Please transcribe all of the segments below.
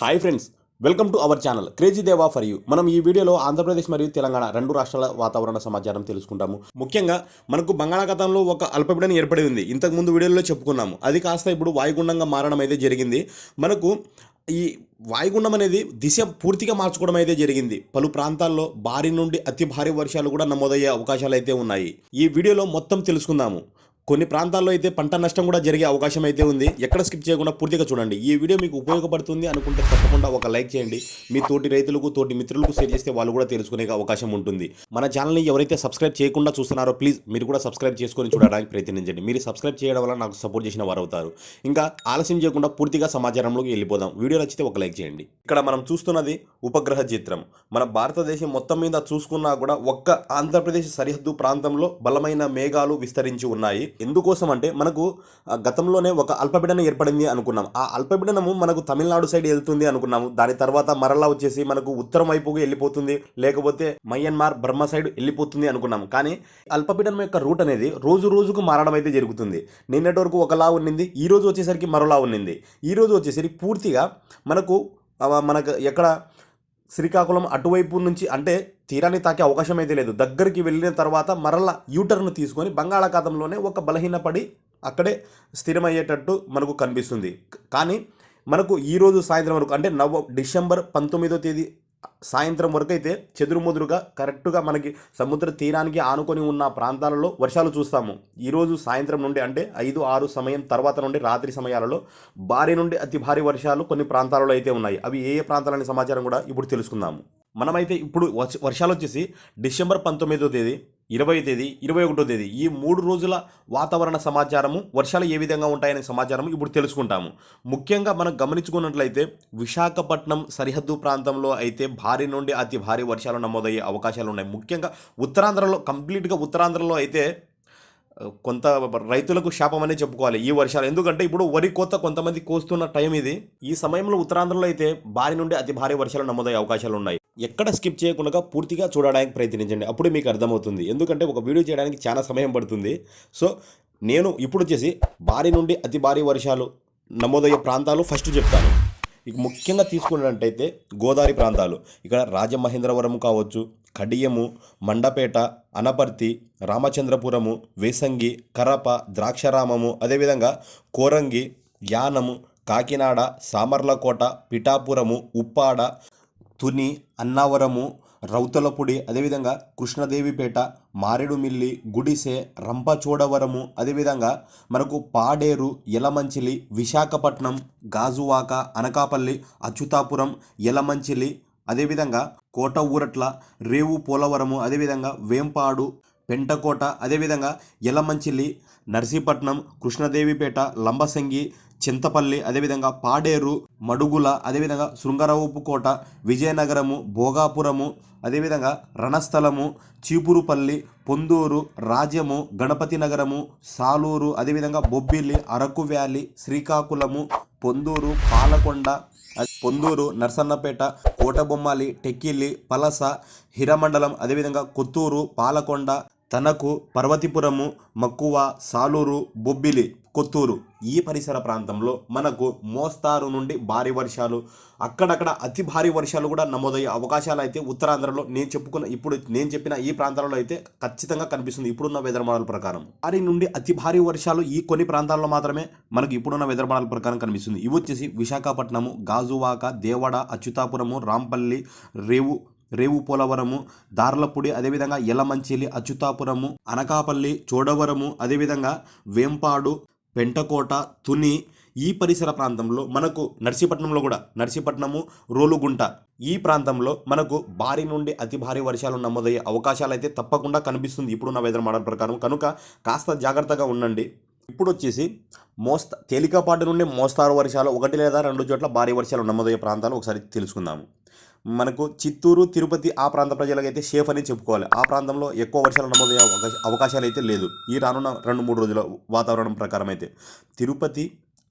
Hi friends welcome to our channel crazy Deva for you మనం ఈ వీడియోలో ఆంధ్రప్రదేశ్ మరియు తెలంగాణ రెండు రాష్ట్రాల వాతావరణ సమాచారం తెలుసుకుంటాము. ముఖ్యంగా మనకు బంగాళాఖాతంలో ఒక అల్పపీడనం ఏర్పడి ఉంది. ఇంతకుముందు వీడియోలో చెప్పుకున్నాము. అది కాస్త ఇప్పుడు వాయుగుండంగా మారడం అయితే జరిగింది. మనకు ఈ వాయుగుండం అనేది దిశ పూర్తిగా మార్చుకోవడం అయితే జరిగింది. పలు ప్రాంతాల్లో భారీ నుండి అతి భారీ వర్షాలు కూడా నమోదయ్యే అవకాశాలు అయితే ఉన్నాయి. ఈ వీడియోలో మొత్తం తెలుసుకుందాము. కొన్ని ప్రాంతాల్లో అయితే పంట నష్టం కూడా జరిగే అవకాశం అయితే ఉంది. ఎక్కడ స్కిప్ చేయకుండా పూర్తిగా చూడండి. ఈ వీడియో మీకు ఉపయోగపడుతుంది అనుకుంటే తప్పకుండా ఒక లైక్ చేయండి. మీ తోటి రైతులకు తోటి మిత్రులకు షేర్ చేస్తే వాళ్ళు కూడా తెలుసుకునే అవకాశం ఉంటుంది. మన ఛానల్ని ఎవరైతే సబ్స్క్రైబ్ చేయకుండా చూస్తున్నారో ప్లీజ్ మీరు కూడా సబ్స్క్రైబ్ చేసుకొని చూడడానికి ప్రయత్నించండి. మీరు సబ్స్క్రైబ్ చేయడం వల్ల నాకు సపోర్ట్ చేసిన వారు అవుతారు. ఇంకా ఆలస్యం చేయకుండా పూర్తిగా సమాచారంలోకి వెళ్ళిపోదాం. వీడియో నచ్చితే ఒక లైక్ చేయండి. ఇక్కడ మనం చూస్తున్నది ఉపగ్రహ చిత్రం. మన భారతదేశం మొత్తం మీద చూసుకున్నా కూడా ఒక్క ఆంధ్రప్రదేశ్ సరిహద్దు ప్రాంతంలో బలమైన మేఘాలు విస్తరించి ఉన్నాయి. ఎందుకోసం అంటే మనకు గతంలోనే ఒక అల్పపీడనం ఏర్పడింది అనుకున్నాం. ఆ అల్పపీడనము మనకు తమిళనాడు సైడ్ వెళ్తుంది అనుకున్నాము. దాని తర్వాత మరలా వచ్చేసి మనకు ఉత్తరం వైపుకు వెళ్ళిపోతుంది. లేకపోతే మయన్మార్ బర్మా సైడ్ వెళ్ళిపోతుంది అనుకున్నాం కానీ అల్పపీడనం యొక్క రూట్ అనేది రోజు రోజుకు మారడం అయితే జరుగుతుంది. నిన్నటి వరకు ఒకలా ఉన్నింది ఈ రోజు వచ్చేసరికి మరోలా ఉన్నింది. ఈ రోజు వచ్చేసరికి పూర్తిగా మనకు మనకు ఎక్కడ శ్రీకాకుళం అటువైపు నుంచి అంటే తీరాన్ని తాకే అవకాశం అయితే లేదు. దగ్గరికి వెళ్ళిన తర్వాత మరలా యూటర్న్ తీసుకొని బంగాళాఖాతంలోనే ఒక బలహీనపడి అక్కడే స్థిరమయ్యేటట్టు మనకు కనిపిస్తుంది. కానీ మనకు ఈరోజు సాయంత్రం వరకు అంటే నవ డిసెంబర్ పంతొమ్మిదో తేదీ సాయంత్రం వరకు అయితే చెదురుముదురుగా కరెక్ట్గా మనకి సముద్ర తీరానికి ఆనుకొని ఉన్న ప్రాంతాలలో వర్షాలు చూస్తాము. ఈరోజు సాయంత్రం నుండి అంటే ఐదు ఆరు సమయం తర్వాత నుండి రాత్రి సమయాలలో భారీ నుండి అతి భారీ వర్షాలు కొన్ని ప్రాంతాలలో అయితే ఉన్నాయి. అవి ఏ ఏ ప్రాంతాలనే సమాచారం కూడా ఇప్పుడు తెలుసుకుందాము. మనమైతే ఇప్పుడు వర్ష వర్షాలు వచ్చేసి డిసెంబర్ పంతొమ్మిదో తేదీ ఇరవై తేదీ ఇరవై ఒకటో తేదీ. ఈ మూడు రోజుల వాతావరణ సమాచారము వర్షాలు ఏ విధంగా ఉంటాయనే సమాచారం ఇప్పుడు తెలుసుకుంటాము. ముఖ్యంగా మనం గమనించుకున్నట్లయితే విశాఖపట్నం సరిహద్దు ప్రాంతంలో అయితే భారీ నుండి అతి భారీ వర్షాలు నమోదయ్యే అవకాశాలు ఉన్నాయి ముఖ్యంగా ఉత్తరాంధ్రలో కంప్లీట్గా ఉత్తరాంధ్రలో అయితే కొంత రైతులకు శాపం అనే చెప్పుకోవాలి ఈ వర్షాలు. ఎందుకంటే ఇప్పుడు వరి కోత కొంతమంది కోస్తున్న టైం ఇది. ఈ సమయంలో ఉత్తరాంధ్రలో అయితే భారీ నుండి అతి భారీ వర్షాలు నమోదయ్యే అవకాశాలు ఉన్నాయి. ఎక్కడ స్కిప్ చేయకుండా పూర్తిగా చూడడానికి ప్రయత్నించండి. అప్పుడు మీకు అర్థమవుతుంది. ఎందుకంటే ఒక వీడియో చేయడానికి చాలా సమయం పడుతుంది. సో నేను ఇప్పుడు వచ్చేసి భారీ నుండి అతి భారీ వర్షాలు నమోదయ్యే ప్రాంతాలు ఫస్ట్ చెప్తాను. ఇక ముఖ్యంగా తీసుకున్నట్టయితే గోదావరి ప్రాంతాలు. ఇక్కడ రాజమహేంద్రవరం కావచ్చు కడియము మండపేట అనపర్తి రామచంద్రపురము వేసంగి కరప ద్రాక్షారామము అదేవిధంగా కోరంగి యానము కాకినాడ సామర్లకోట పిఠాపురము ఉప్పాడ తుని అన్నావరము రౌతలపొడి అదేవిధంగా కృష్ణదేవిపేట మారేడుమిల్లి గుడిసె రంపచోడవరము అదేవిధంగా మనకు పాడేరు యలమంచిలి విశాఖపట్నం గాజువాక అనకాపల్లి అచ్యుతాపురం యలమంచిలి అదేవిధంగా కోట ఊరట్ల రేవు పోలవరము అదేవిధంగా వేంపాడు పెంటకోట అదేవిధంగా యలమంచిలి నర్సీపట్నం కృష్ణదేవిపేట లంబసంగి చింతపల్లి అదేవిధంగా పాడేరు మడుగుల అదేవిధంగా శృంగరవుపుకోట విజయనగరము భోగాపురము అదేవిధంగా రణస్థలము చీపురుపల్లి పొందూరు రాజ్యము గణపతి నగరము సాలూరు అదేవిధంగా బొబ్బిలి అరకు వ్యాలీ శ్రీకాకుళము పొందూరు పాలకొండ పొందూరు నర్సన్నపేట కోటబొమ్మాలి టెక్కిలి పలస హిరమండలం అదేవిధంగా కొత్తూరు పాలకొండ తనకు పర్వతిపురము మక్కువ సాలూరు బొబ్బిలి కొత్తూరు ఈ పరిసర ప్రాంతంలో మనకు మోస్తారు నుండి భారీ వర్షాలు అక్కడక్కడ అతి భారీ వర్షాలు కూడా నమోదయ్యే అవకాశాలు అయితే ఉత్తరాంధ్రలో నేను చెప్పుకున్న ఇప్పుడు నేను చెప్పిన ఈ ప్రాంతాలలో అయితే ఖచ్చితంగా కనిపిస్తుంది ఇప్పుడున్న వెదర్ మోడల్ ప్రకారం. భారీ నుండి అతి భారీ వర్షాలు ఈ కొన్ని ప్రాంతాల్లో మాత్రమే మనకు ఇప్పుడున్న వెదర్ మోడల్ ప్రకారం కనిపిస్తుంది. ఇవి వచ్చేసి విశాఖపట్నము గాజువాక దేవడ అచ్యుతాపురము రాంపల్లి రేవు రేవు పోలవరము దార్లపూడి అదేవిధంగా ఎలమంచిలి అచ్యుతాపురము అనకాపల్లి చోడవరము అదేవిధంగా వేంపాడు పెంటకోట తుని ఈ పరిసర ప్రాంతంలో మనకు నర్సీపట్నంలో కూడా నర్సీపట్నము రోలుగుంట ఈ ప్రాంతంలో మనకు భారీ నుండి అతి భారీ వర్షాలు నమోదయ్యే అవకాశాలు అయితే తప్పకుండా కనిపిస్తుంది ఇప్పుడున్న వెదర్ మోడల్ ప్రకారం. కనుక కాస్త జాగ్రత్తగా ఉండండి. ఇప్పుడు వచ్చేసి మోస్త తేలికపాటి నుండి మోస్తారు వర్షాలు ఒకటి లేదా రెండు చోట్ల భారీ వర్షాలు నమోదయ్యే ప్రాంతాలు ఒకసారి తెలుసుకుందాము. మనకు చిత్తూరు తిరుపతి ఆ ప్రాంత ప్రజలకైతే సేఫ్ అని చెప్పుకోవాలి. ఆ ప్రాంతంలో ఎక్కువ వర్షాలు నమోదయ్యే అవకాశ అవకాశాలు అయితే లేదు. ఈ రానున్న రెండు మూడు రోజుల వాతావరణం ప్రకారం అయితే తిరుపతి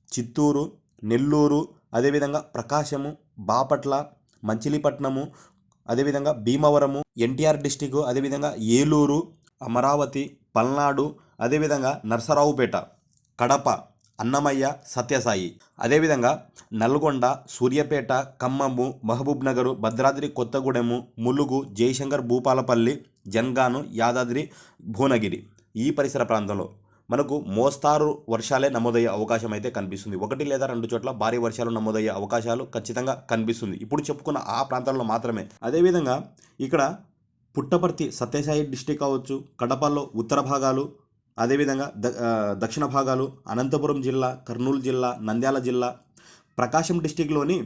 చిత్తూరు నెల్లూరు అదేవిధంగా ప్రకాశము బాపట్ల మంచిలీపట్నము అదేవిధంగా భీమవరము ఎన్టీఆర్ డిస్టిక్ అదేవిధంగా ఏలూరు అమరావతి పల్నాడు అదేవిధంగా నర్సరావుపేట కడప అన్నమయ్య సత్యసాయి. అదేవిధంగా నల్గొండ సూర్యాపేట ఖమ్మము మహబూబ్ నగరు భద్రాద్రి కొత్తగూడెము ములుగు జయశంకర్ భూపాలపల్లి జన్గాను యాదాద్రి భువనగిరి ఈ పరిసర ప్రాంతంలో మనకు మోస్తారు వర్షాలే నమోదయ్యే అవకాశం అయితే కనిపిస్తుంది. ఒకటి లేదా రెండు చోట్ల భారీ వర్షాలు నమోదయ్యే అవకాశాలు ఖచ్చితంగా కనిపిస్తుంది. ఇప్పుడు చెప్పుకున్న ఆ ప్రాంతాల్లో మాత్రమే. అదేవిధంగా ఇక్కడ పుట్టపర్తి సత్యసాయి డిస్టిక్ కావచ్చు కడపలో ఉత్తర భాగాలు అదేవిధంగా ద దక్షిణ భాగాలు అనంతపురం జిల్లా కర్నూలు జిల్లా నంద్యాల జిల్లా ప్రకాశం డిస్టిక్లోని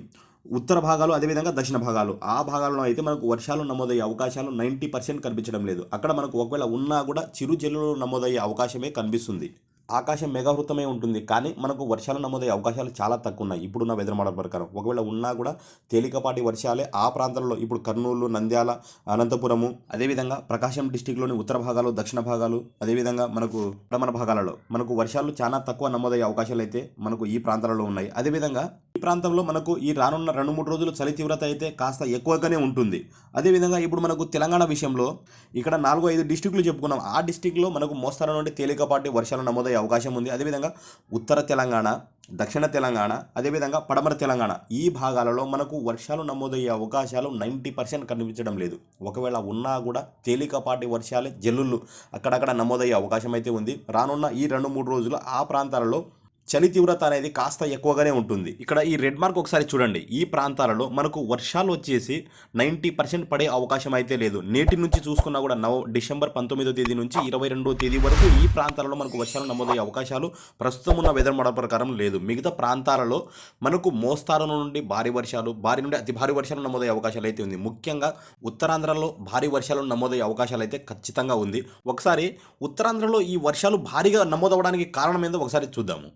ఉత్తర భాగాలు అదేవిధంగా దక్షిణ భాగాలు. ఆ భాగాల్లో అయితే మనకు వర్షాలు నమోదయ్యే అవకాశాలు నైంటీ పర్సెంట్ కనిపించడం లేదు. అక్కడ మనకు ఒకవేళ ఉన్నా కూడా చిరు జల్లులు నమోదయ్యే అవకాశమే కనిపిస్తుంది. ఆకాశం మేఘావృతమే ఉంటుంది. కానీ మనకు వర్షాలు నమోదయ్యే అవకాశాలు చాలా తక్కువ ఉన్నాయి ఇప్పుడున్న వెదర్ మోడల్ ప్రకారం. ఒకవేళ ఉన్నా కూడా తేలికపాటి వర్షాలే ఆ ప్రాంతాల్లో ఇప్పుడు కర్నూలు నంద్యాల అనంతపురము అదేవిధంగా ప్రకాశం డిస్టిక్లోని ఉత్తర భాగాలు దక్షిణ భాగాలు అదేవిధంగా మనకు పడమర భాగాలలో మనకు వర్షాలు చాలా తక్కువ నమోదయ్యే అవకాశాలు అయితే మనకు ఈ ప్రాంతాలలో ఉన్నాయి. అదేవిధంగా ఈ ప్రాంతంలో మనకు ఈ రానున్న రెండు మూడు రోజులు చలి తీవ్రత అయితే కాస్త ఎక్కువగానే ఉంటుంది. అదేవిధంగా ఇప్పుడు మనకు తెలంగాణ విషయంలో ఇక్కడ నాలుగు ఐదు డిస్టిక్లు చెప్పుకున్నాం. ఆ డిస్టిక్లో మనకు మోస్తరు నుండి తేలికపాటి వర్షాలు నమోదయ్యే అవకాశం ఉంది. అదేవిధంగా ఉత్తర తెలంగాణ దక్షిణ తెలంగాణ అదేవిధంగా పడమర తెలంగాణ ఈ భాగాలలో మనకు వర్షాలు నమోదయ్యే అవకాశాలు నైంటీ పర్సెంట్ కనిపించడం లేదు. ఒకవేళ ఉన్నా కూడా తేలికపాటి వర్షాలే జల్లుళ్ళు అక్కడక్కడ నమోదయ్యే అవకాశం అయితే ఉంది. రానున్న ఈ రెండు మూడు రోజులు ఆ ప్రాంతాలలో చలి తీవ్రత అనేది కాస్త ఎక్కువగానే ఉంటుంది. ఇక్కడ ఈ రెడ్ మార్క్ ఒకసారి చూడండి. ఈ ప్రాంతాలలో మనకు వర్షాలు వచ్చేసి నైంటీ పర్సెంట్ పడే అవకాశం అయితే లేదు. నేటి నుంచి చూసుకున్నా కూడా నవ డిసెంబర్ పంతొమ్మిదో తేదీ నుంచి ఇరవై రెండో తేదీ వరకు ఈ ప్రాంతాలలో మనకు వర్షాలు నమోదయ్యే అవకాశాలు ప్రస్తుతం ఉన్న వెదర్ మోడల్ ప్రకారం లేదు. మిగతా ప్రాంతాలలో మనకు మోస్తారు నుండి భారీ వర్షాలు భారీ నుండి అతి భారీ వర్షాలు నమోదయ్యే అవకాశాలు అయితే ఉంది. ముఖ్యంగా ఉత్తరాంధ్రలో భారీ వర్షాలు నమోదయ్యే అవకాశాలు అయితే ఖచ్చితంగా ఉంది. ఒకసారి ఉత్తరాంధ్రలో ఈ వర్షాలు భారీగా నమోదవడానికి కారణం ఏందో ఒకసారి చూద్దాము.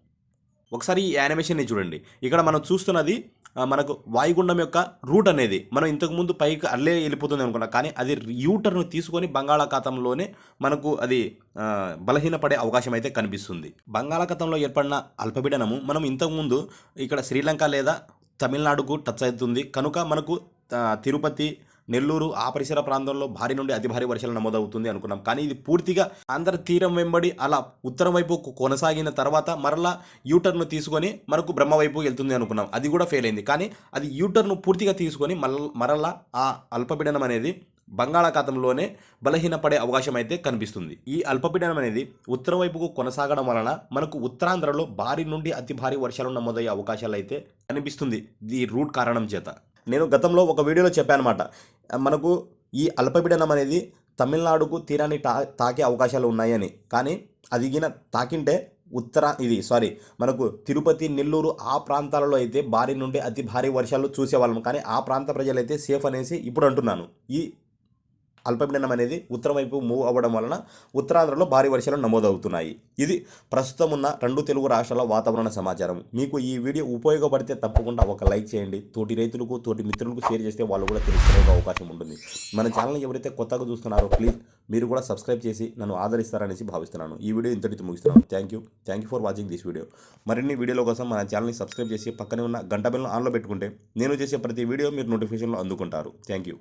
ఒకసారి ఈ యానిమేషన్ని చూడండి. ఇక్కడ మనం చూస్తున్నది మనకు వాయుగుండం యొక్క రూట్ అనేది. మనం ఇంతకుముందు పైకి అల్లే వెళ్ళిపోతుంది అనుకున్నాం కానీ అది యూటర్ను తీసుకొని బంగాళాఖాతంలోనే మనకు అది బలహీనపడే అవకాశం అయితే కనిపిస్తుంది. బంగాళాఖాతంలో ఏర్పడిన అల్పపీడనము మనం ఇంతకుముందు ఇక్కడ శ్రీలంక లేదా తమిళనాడుకు టచ్ అవుతుంది. కనుక మనకు తిరుపతి నెల్లూరు ఆ పరిసర ప్రాంతంలో భారీ నుండి అతి భారీ వర్షాలు నమోదవుతుంది అనుకున్నాం. కానీ ఇది పూర్తిగా ఆంధ్ర తీరం వెంబడి అలా ఉత్తరం వైపు కొనసాగిన తర్వాత మరలా యూటర్ను తీసుకొని మనకు బ్రహ్మ వైపు వెళ్తుంది అనుకున్నాం. అది కూడా ఫెయిల్ అయింది. కానీ అది యూటర్ను పూర్తిగా తీసుకొని మరలా ఆ అల్పపీడనం అనేది బంగాళాఖాతంలోనే బలహీనపడే అవకాశం అయితే కనిపిస్తుంది. ఈ అల్పపీడనం అనేది ఉత్తరం వైపుకు కొనసాగడం వలన మనకు ఉత్తరాంధ్రలో భారీ నుండి అతి భారీ వర్షాలు నమోదయ్యే అవకాశాలు అయితే కనిపిస్తుంది. ఈ రూట్ కారణం చేత. నేను గతంలో ఒక వీడియోలో చెప్పాను అనమాట మనకు ఈ అల్పపీడనం అనేది తమిళనాడుకు తీరాన్ని తా తాకే అవకాశాలు ఉన్నాయని కానీ అది గిన తాకింటే ఉత్తర ఇది సారీ మనకు తిరుపతి నెల్లూరు ఆ ప్రాంతాలలో అయితే భారీ నుండి అతి భారీ వర్షాలు చూసేవాళ్ళం. కానీ ఆ ప్రాంత ప్రజలైతే సేఫ్ అనేసి ఇప్పుడు అంటున్నాను. ఈ అల్పపీడనం అనేది ఉత్తరం వైపు మూవ్ అవ్వడం వలన ఉత్తరాంధ్రలో భారీ వర్షాలు నమోదవుతున్నాయి. ఇది ప్రస్తుతం ఉన్న రెండు తెలుగు రాష్ట్రాల వాతావరణ సమాచారం. మీకు ఈ వీడియో ఉపయోగపడితే తప్పకుండా ఒక లైక్ చేయండి. తోటి రైతులకు తోటి మిత్రులకు షేర్ చేస్తే వాళ్ళు కూడా తెలుసుకునే అవకాశం ఉంటుంది. మన ఛానల్ ఎవరైతే కొత్తగా చూస్తున్నారో ప్లీజ్ మీరు కూడా సబ్స్క్రైబ్ చేసి నన్ను ఆదరిస్తారనేసి భావిస్తున్నాను. ఈ వీడియో ఇంతటితో ముగిస్తున్నాను. Thank you thank you for watching this video మరిన్ని వీడియోల కోసం మన ఛానల్ని సబ్స్క్రైబ్ చేసి పక్కనే ఉన్న గంట బిల్ను ఆన్లో పెట్టుకుంటే నేను చేసే ప్రతి వీడియో మీరు నోటిఫికేషన్లో అందుకుంటారు. Thank you